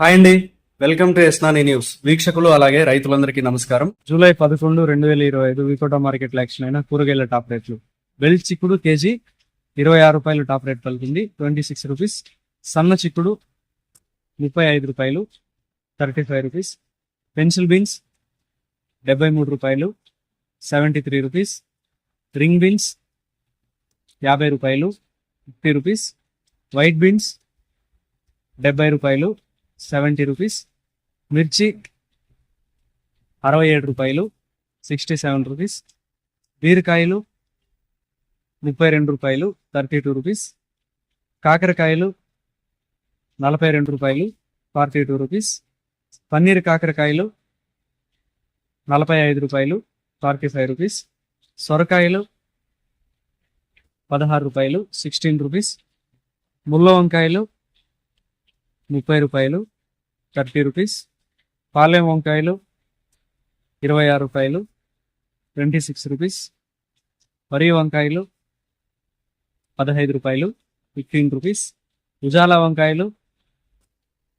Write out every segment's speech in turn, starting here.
Hi అండి. Welcome to ఎస్నాని news. వీక్షకులు అలాగే రైతులందరికీ నమస్కారం. జూలై పదకొండు రెండు వేల ఇరవై ఐదు వికోటా మార్కెట్ యాక్షన్ అయిన కూరగాయల టాప్ రేట్లు. బెల్ చిక్కుడు కేజీ ఇరవై ఆరు రూపాయలు టాప్ రేట్ పలికింది. Twenty six rupees. సన్న చిక్కుడు ముప్పై ఐదు రూపాయలు thirty five rupees. Pencil beans డెబ్బై మూడు రూపాయలు seventy three rupees. Ring beans యాభై రూపాయలు ఫిఫ్టీ రూపీస్. వైట్ బీన్స్ డెబ్బై రూపాయలు సెవెంటీ రూపీస్. మిర్చి అరవై ఏడు రూపాయలు సిక్స్టీ సెవెన్ రూపీస్. బీరకాయలు ముప్పై రెండు రూపాయలు థర్టీ టూ రూపీస్. కాకరకాయలు నలభై రెండు రూపాయలు ఫార్టీ టూ రూపీస్. పన్నీర్ కాకరకాయలు నలభై ఐదు రూపాయలు ఫార్టీ ఫైవ్ రూపీస్. సొరకాయలు పదహారు రూపాయలు సిక్స్టీన్ రూపీస్. ముల్ల వంకాయలు ముప్పై రూపాయలు థర్టీ రూపీస్. పాలెం వంకాయలు ఇరవై ఆరు రూపాయలు ట్వంటీ సిక్స్ రూపీస్. వరి వంకాయలు పదహైదు రూపాయలు ఫిఫ్టీన్ రూపీస్. ఉజాలా వంకాయలు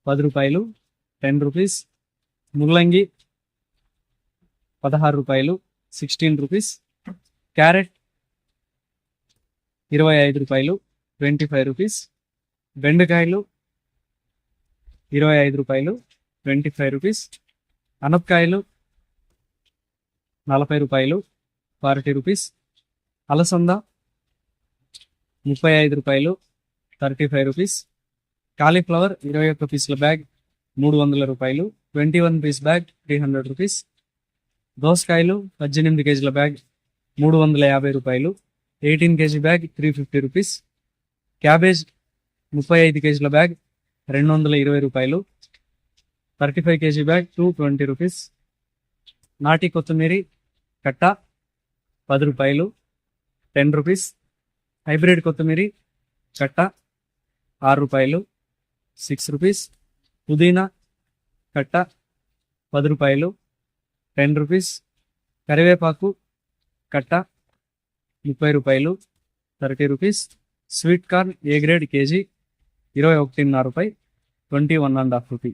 పది రూపాయలు టెన్ రూపీస్. ముల్లంగి పదహారు రూపాయలు సిక్స్టీన్ రూపీస్. క్యారెట్ ఇరవై ఐదు రూపాయలు ట్వంటీ ఫైవ్ రూపీస్. బెండకాయలు ఇరవై ఐదు రూపాయలు ట్వంటీ ఫైవ్ రూపీస్. అనపకాయలు నలభై రూపాయలు ఫార్టీ రూపీస్. అలసంద ముప్పై ఐదు రూపాయలు థర్టీ ఫైవ్ రూపీస్. కాలీఫ్లవర్ ఇరవై ఒక్క పీసుల బ్యాగ్ మూడు వందల రూపాయలు twenty one piece bag three hundred rupees. దోసకాయలు పద్దెనిమిది కేజీల బ్యాగ్ మూడు వందల యాభై రూపాయలు eighteen KG bag three fifty rupees. Cabbage ముప్పై ఐదు కేజీల బ్యాగ్ రెండు వందల ఇరవై రూపాయలు. Thirty five KG bag two twenty rupees. నాటి కొత్తిమీరి కట్ట పది రూపాయలు. Ten rupees. హైబ్రిడ్ కొత్తిమీరి కట్ట ఆరు రూపాయలు. Six rupees. పుదీనా కట్ట పది రూపాయలు. Ten rupees. కరివేపాకు కట్ట ముప్పై రూపాయలు. Thirty rupees. Sweet corn A grade KG? ఇరవై ఒకటిన్నరపై twenty one and half rupee.